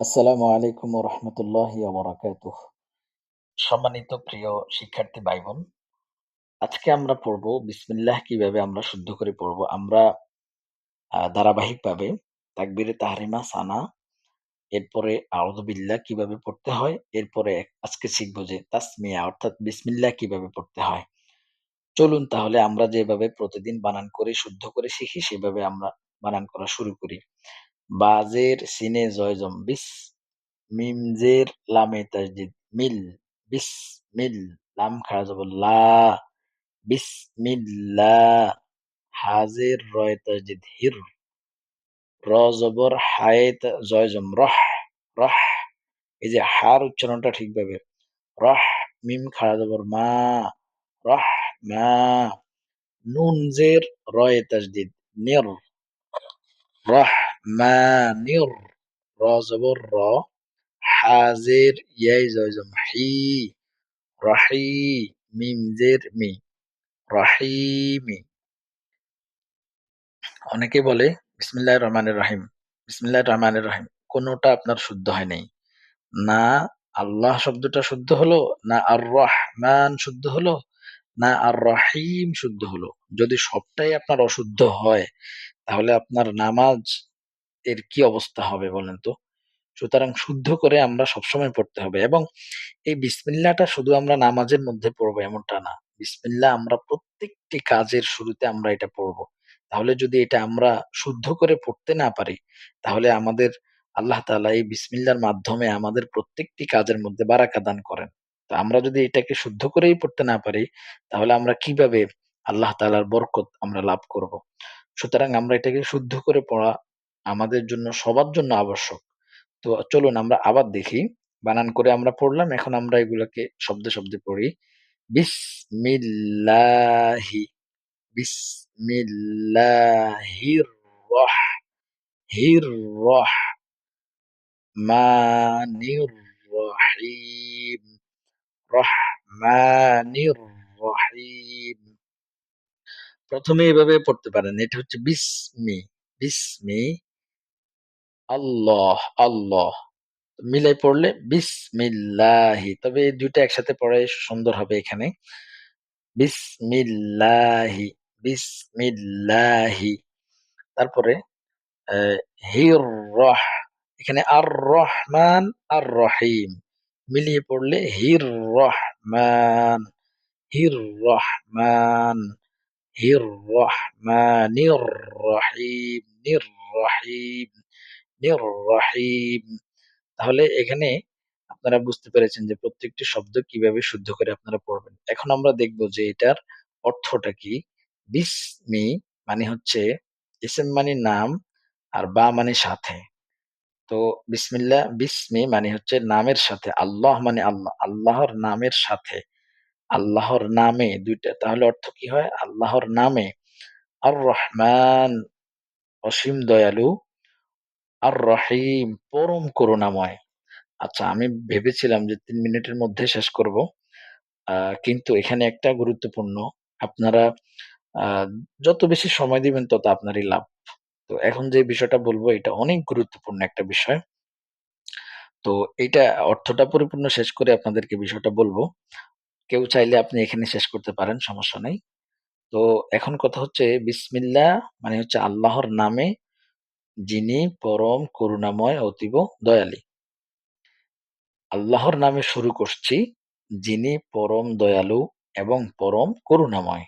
আসসালামু আলাইকুম রহমতুল্লাহি ওবরাকাতুহ। সম্মানিত প্রিয় শিক্ষার্থী ভাই বোন আজকে আমরা পড়ব বিসমিল্লাহ কীভাবে আমরা শুদ্ধ করে পড়ব। আমরা ধারাবাহিকভাবে তাকবিরে তাহরিমা, সানা, এরপরে আউযুবিল্লাহ কীভাবে পড়তে হয়, এরপরে আজকে শিখব যে তাসমিয়া অর্থাৎ বিসমিল্লাহ কীভাবে পড়তে হয়। চলুন তাহলে আমরা যেভাবে প্রতিদিন বানান করে, শুদ্ধ করে শিখি, সেভাবে আমরা বানান করা শুরু করি। বাজের সিনে জয়জম, বিস মিমজের লামে তাজদিদ, মিল, বিস মিল, লাম খাড়া যাব লা বিসমিল্লাহ হাজের রয় তাজদিদ, হির, র জবর হায়ে তা- জয় জম রহ রহ, এই যে হার উচ্চারণটা ঠিকভাবে, রহ, মিম খাড়া জবর, মা, রহ, মা নুন জের রয়ে তাজদিদ, নির, রহ মা নির র জবর র হাজের ইয়াই জয়জম হি রহি মিম জের মি রহিমি অনেকে বলে বিসমিল্লাহ রহমানের রহিম বিসমিল্লাহ রহমানের রহিম। কোনোটা আপনার শুদ্ধ হয় নাই। না আল্লাহ শব্দটা শুদ্ধ হলো, না আর রহমান শুদ্ধ হলো, না আর রহিম শুদ্ধ হলো। যদি সবটাই আপনার অশুদ্ধ হয়, তাহলে আপনার নামাজ এর কি অবস্থা হবে বলেন তো? সুতরাং শুদ্ধ করে আমরা সবসময় পড়তে হবে এবং এই বিসমিল্লাহটা শুধু আমরা নামাজের মধ্যে পড়ব এমনটা না। বিসমিল্লাহ আমরা প্রত্যেকটি কাজের শুরুতে আমরা এটা পড়ব। তাহলে যদি এটা আমরা শুদ্ধ করে পড়তে না পারি, তাহলে আমাদের আল্লাহ তাআলা এই বিসমিল্লার মাধ্যমে আমাদের প্রত্যেকটি কাজের মধ্যে বারাকা দান করেন। তো আমরা যদি এটাকে শুদ্ধ করেই পড়তে না পারি, তাহলে আমরা কীভাবে আল্লাহ তালার বরকত আমরা লাভ করব? সুতরাং আমরা এটাকে শুদ্ধ করে পড়া আমাদের জন্য, সবার জন্য আবশ্যক। তো চলুন আমরা আবার দেখি। বানান করে আমরা পড়লাম, এখন আমরা এগুলোকে শব্দে শব্দে পড়ি। বিসমিল্লাহি বিসমিল্লাহির রহ হির রহ মানির রহিম রহমানির রহিম প্রথমে এভাবে পড়তে পারেন, এটা হচ্ছে বিসমি বিসমি আল্লাহ আল্লাহ। মিলাই পড়লে বিসমিল্লাহি। তবে এই দুইটা একসাথে পড়াই সুন্দর হবে এখানে। বিসমিল্লাহি বিসমিল্লাহি। তারপরে হির এখানে আর রহমান আর রহিম মিলিয়ে পড়লে হির রহমান হির রহমান হির রহমানির রহিম নির রহিম নির রহিম তাহলে এখানে আপনারা বুঝতে পেরেছেন যে প্রত্যেকটি শব্দ কীভাবে শুদ্ধ করে আপনারা পড়বেন। এখন আমরা দেখব যে এটার অর্থটা কি? বিসমি মানে হচ্ছে ইসেম মানে নাম আর বা মানে সাথে। তো বিসমিল্লাহ বিসমি মানে হচ্ছে নামের সাথে, আল্লাহ মানে আল্লাহ, আল্লাহর নামের সাথে। আল্লাহর নামে দুইটা, তাহলে অর্থ কি হয়? আল্লাহর নামে আর রহমান অসীম দয়ালু আর রহিম পরম করুণাময় আচ্ছা আমি ভেবেছিলাম যে তিন মিনিটের মধ্যে শেষ করব। কিন্তু এখানে একটা গুরুত্বপূর্ণ আপনারা যত বেশি সময় দিবেন তত আপনারই লাভ। তো এখন যে বিষয়টা বলব এটা অনেক গুরুত্বপূর্ণ একটা বিষয়। তো এটা অর্থটা পরিপূর্ণ শেষ করে আপনাদেরকে বিষয়টা বলব কেউ চাইলে আপনি এখানে শেষ করতে পারেন, সমস্যা নেই তো এখন কথা হচ্ছে বিসমিল্লা মানে হচ্ছে আল্লাহর নামে যিনি পরম করুণাময় অতীব দয়ালী। আল্লাহর নামে শুরু করছি, যিনি পরম দয়ালু এবং পরম করুণাময়।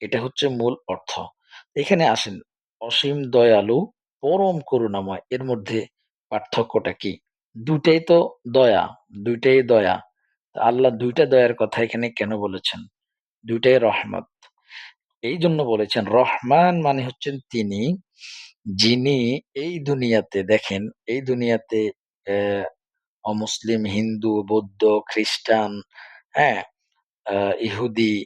এটা হচ্ছে মূল অর্থ। এখানে আসেন, অসীম দয়ালু, পরম করুণাময় এর মধ্যে পার্থক্যটা কি? দুইটাই তো দয়া, দুইটাই দয়া। আল্লাহ দুইটা দয়ার কথা এখানে কেন বলেছেন? ২ টাই এই জন্য বলেছেন রহমান মানে হচ্ছেন তিনি, যিনি এই দুনিয়াতে দেখেন, এই দুনিয়াতে অ্যা অমুসলিম, হিন্দু, বৌদ্ধ, খ্রিস্টান, হ্যাঁ? আ ইহুদি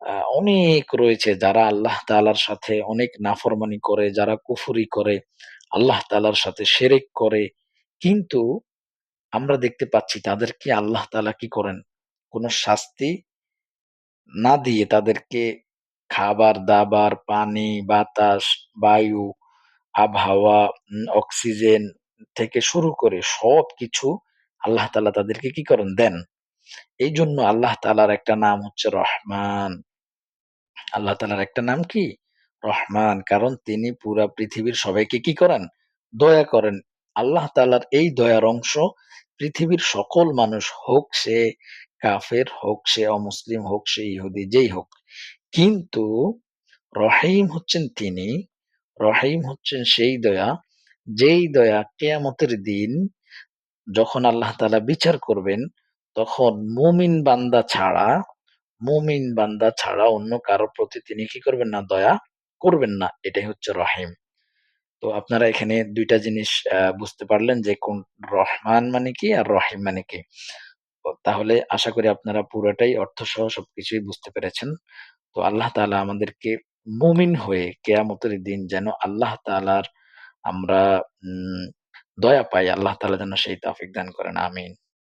আ অনেক রয়েছে যারা আল্লাহ তাআলার সাথে অনেক নাফরমানি করে, যারা কুফরি করে, আল্লাহ তাআলার সাথে শিরক করে। কিন্তু আমরা দেখতে পাচ্ছি তাদেরকে আল্লাহ তাআলা কি করেন? কোন শাস্তি না দিয়ে তাদেরকে খাবার-দাবার, পানি, বাতাস, বায়ু, আবহাওয়া, অক্সিজেন থেকে শুরু করে সবকিছু আল্লাহ তাআলা তাদেরকে কি করেন? দেন। এইজন্য আল্লাহ তাআলার একটা নাম হচ্ছে রহমান। আল্লাহ তাআলার একটা নাম কি? রহমান। কারণ তিনি পুরা পৃথিবীর সবাইকে কি করেন? দয়া করেন। আল্লাহ তাআলার এই দয়ার অংশ পৃথিবীর সকল মানুষ হোক সে কাফের, হোক সে অমুসলিম, হোক সে ইহুদি, যেই হোক। কিন্তু রহিম হচ্ছেন তিনি, রহিম হচ্ছেন সেই দয়া, যেই দয়া কেয়ামতের দিন যখন আল্লাহ তালা বিচার করবেন, তখন মুমিন বান্দা ছাড়া, মুমিন বান্দা ছাড়া অন্য কারও প্রতি তিনি কি করবেন না? দয়া করবেন না। এটাই হচ্ছে রহিম। তো আপনারা এখানে দুইটা জিনিস বুঝতে পারলেন যে কোন রহমান মানে কি আর রহিম মানে কি। তাহলে আশা করি আপনারা পুরাটাই অর্থসহ সবকিছুই বুঝতে পেরেছেন। তো আল্লাহ তাআলা আমাদেরকে মুমিন হয়ে কেয়ামতের দিন যেন আল্লাহ তালার আমরা, উম, দয়া পাই। আল্লাহ তালা যেন সেই তাফিক দান করেন। আমিন।